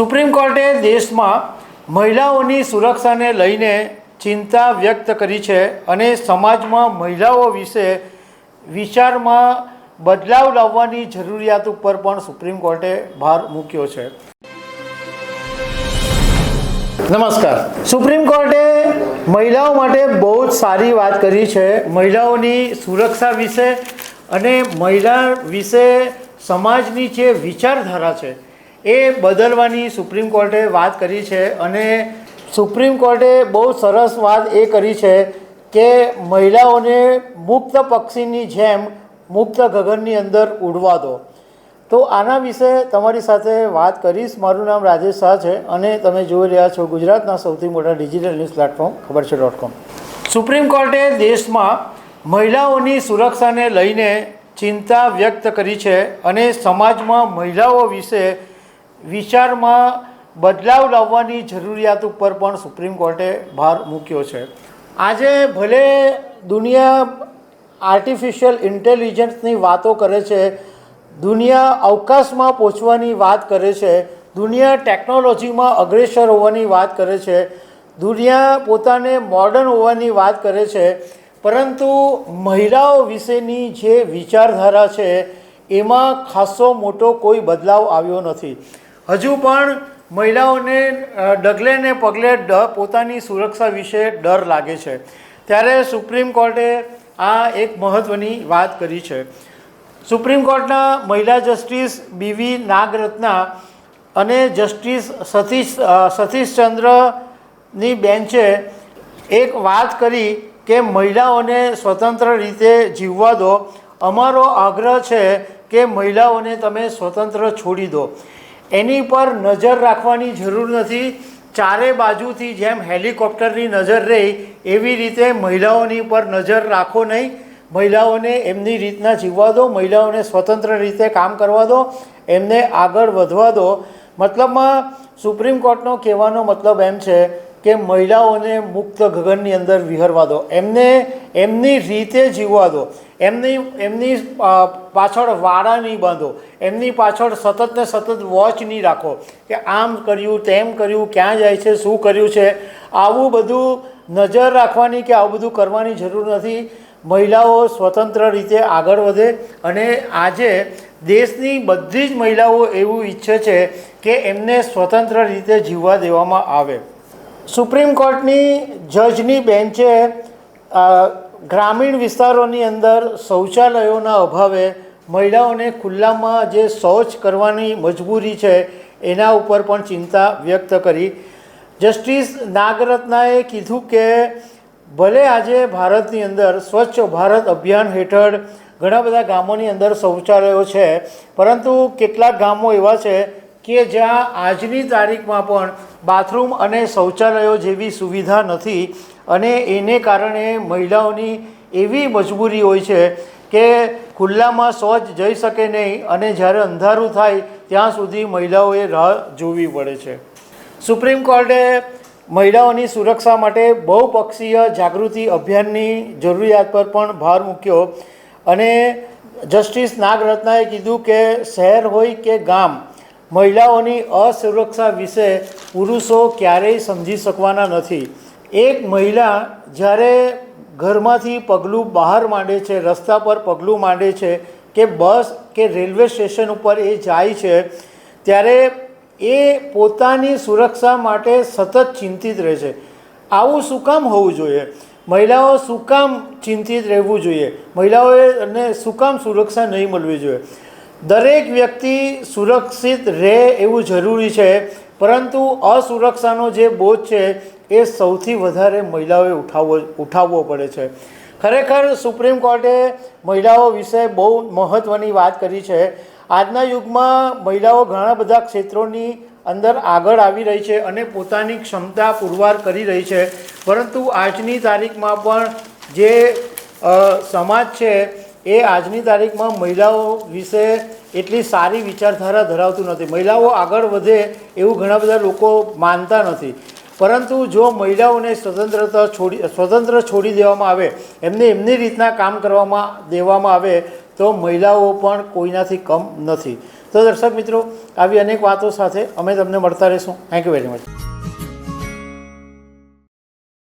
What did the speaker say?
Supreme કોર્ટે દેશમાં મહિલાઓની સુરક્ષાને લઈને ચિંતા વ્યક્ત કરી છે અને સમાજમાં મહિલાઓ વિશે વિચારમાં બદલાવ લાવવાની જરૂરિયાત ઉપર પણ સુપ્રીમ કોર્ટે ભાર મૂક્યો છે. નમસ્કાર. સુપ્રીમ કોર્ટે મહિલાઓ માટે બહુ જ સારી વાત કરી છે. મહિલાઓની સુરક્ષા વિશે અને મહિલા વિશે સમાજની જે વિચારધારા છે એ બદલવાની સુપ્રીમ કોર્ટે વાત કરી છે અને સુપ્રીમ કોર્ટે બહુ સરસ વાત એ કરી છે કે મહિલાઓને મુક્ત પક્ષીની જેમ મુક્ત ગગનની અંદર ઉડવા દો. તો આના વિશે તમારી સાથે વાત કરીશ. મારું નામ રાજેશ શાહ છે અને તમે જોઈ રહ્યા છો ગુજરાતના સૌથી મોટા ડિજિટલ ન્યૂઝ પ્લેટફોર્મ, ખબર છે ડોટ કોમ સુપ્રીમ કોર્ટે દેશમાં મહિલાઓની સુરક્ષાને લઈને ચિંતા વ્યક્ત કરી છે અને સમાજમાં મહિલાઓ વિશે વિચારમાં બદલાવ લાવવાની જરૂરિયાત ઉપર પણ સુપ્રીમ કોર્ટે ભાર મૂક્યો છે. આજે ભલે દુનિયા આર્ટિફિશિયલ ઇન્ટેલિજન્સની વાતો કરે છે, દુનિયા અવકાશમાં પહોંચવાની વાત કરે છે, દુનિયા ટેકનોલોજીમાં અગ્રેસર હોવાની વાત કરે છે, દુનિયા પોતાને મોડર્ન હોવાની વાત કરે છે, પરંતુ મહિલાઓ વિશેની જે વિચારધારા છે, એમાં ખાસો મોટો કોઈ બદલાવ આવ્યો નથી. હજુ પણ મહિલાઓને ડગલે ને પગલે પોતાની સુરક્ષા વિશે ડર લાગે છે. ત્યારે સુપ્રીમ કોર્ટે આ એક મહત્ત્વની વાત કરી છે. સુપ્રીમ કોર્ટના મહિલા જસ્ટિસ બીવી નાગરત્ના અને જસ્ટિસ સતીશ સતીશચંદ્રની બેન્ચે એક વાત કરી કે મહિલાઓને સ્વતંત્ર રીતે જીવવા દો. અમારો આગ્રહ છે કે મહિલાઓને તમે સ્વતંત્ર છોડી દો. એની પર નજર રાખવાની જરૂર નથી. ચારે બાજુથી જેમ હેલિકોપ્ટરની નજર રહે, એવી રીતે મહિલાઓની પર નજર રાખો નહીં. મહિલાઓને એમની રીતના જીવવા દો, મહિલાઓને સ્વતંત્ર રીતે કામ કરવા દો, એમને આગળ વધવા દો. મતલબમાં સુપ્રીમ કોર્ટનો કહેવાનો મતલબ એમ છે કે મહિલાઓને મુક્ત ગગનની અંદર વિહરવા દો. એમને એમની રીતે જીવવા દો. એમની એમની પાછળ વાડા નહીં બાંધો. એમની પાછળ સતત ને સતત વોચ નહીં રાખો કે આમ કર્યું, તેમ કર્યું, ક્યાં જાય છે, શું કર્યું છે. આવું બધું નજર રાખવાની કે આવું બધું કરવાની જરૂર નથી. મહિલાઓ સ્વતંત્ર રીતે આગળ વધે અને આજે દેશની બધી જ મહિલાઓ એવું ઈચ્છે છે કે એમને સ્વતંત્ર રીતે જીવવા દેવામાં આવે. સુપ્રીમ કોર્ટની જજની બેન્ચે ગ્રામીણ વિસ્તારોની અંદર શૌચાલયોના અભાવે મહિલાઓને ખુલ્લામાં જે શૌચ કરવાની મજબૂરી છે, એના ઉપર પણ ચિંતા વ્યક્ત કરી. જસ્ટિસ નાગરત્નાએ કીધું કે, ભલે આજે ભારતની અંદર સ્વચ્છ ભારત અભિયાન હેઠળ ઘણા બધા ગામોની અંદર શૌચાલયો છે, પરંતુ કેટલાક ગામો એવા છે કે જ્યાં આજની તારીખમાં પણ બાથરૂમ અને શૌચાલયો જેવી સુવિધા નથી. અને એને કારણે મહિલાઓની એવી મજબૂરી હોય છે કે ખુલ્લામાં શૌચ જઈ શકે નહીં અને જ્યારે અંધારું થાય ત્યાં સુધી મહિલાઓએ રાહ જોવી પડે છે. સુપ્રીમ કોર્ટે મહિલાઓની સુરક્ષા માટે બહુપક્ષીય જાગૃતિ અભિયાનની જરૂરિયાત પર પણ ભાર મૂક્યો અને જસ્ટિસ નાગરત્નાએ કીધું કે શહેર હોય કે ગામ, મહિલાઓની અસુરક્ષા વિશે પુરુષો ક્યારેય સમજી શકવાના નથી. એક મહિલા જ્યારે ઘરમાંથી પગલું બહાર માંડે છે, રસ્તા પર પગલું માંડે છે કે બસ કે રેલવે સ્ટેશન ઉપર એ જાય છે, ત્યારે એ પોતાની સુરક્ષા માટે સતત ચિંતિત રહે છે. આવું શું કામ હોવું જોઈએ? મહિલાઓ શું કામ ચિંતિત રહેવું જોઈએ? મહિલાઓને શું કામ સુરક્ષા નહીં મળવી જોઈએ? દરેક વ્યક્તિ સુરક્ષિત રહે એવું જરૂરી છે, પરંતુ અસુરક્ષાનો જે બોધ છે એ સૌથી વધારે મહિલાઓએ ઉઠાવવો ઉઠાવવો પડે છે. ખરેખર સુપ્રીમ કોર્ટે મહિલાઓ વિશે બહુ મહત્ત્વની વાત કરી છે. આજના યુગમાં મહિલાઓ ઘણા બધા ક્ષેત્રોની અંદર આગળ આવી રહી છે અને પોતાની ક્ષમતા પુરવાર કરી રહી છે. પરંતુ આજની તારીખમાં પણ જે સમાજ છે એ આજની તારીખમાં મહિલાઓ વિશે એટલી સારી વિચારધારા ધરાવતું નથી. મહિલાઓ આગળ વધે એવું ઘણા બધા લોકો માનતા નથી. પરંતુ જો મહિલાઓને સ્વતંત્રતા છોડી, સ્વતંત્ર છોડી દેવામાં આવે, એમને એમની રીતના કામ કરવામાં, દેવામાં આવે, તો મહિલાઓ પણ કોઈનાથી કમ નથી. તો દર્શક મિત્રો, આવી અનેક વાતો સાથે અમે તમને મળતા રહીશું. Thank you very much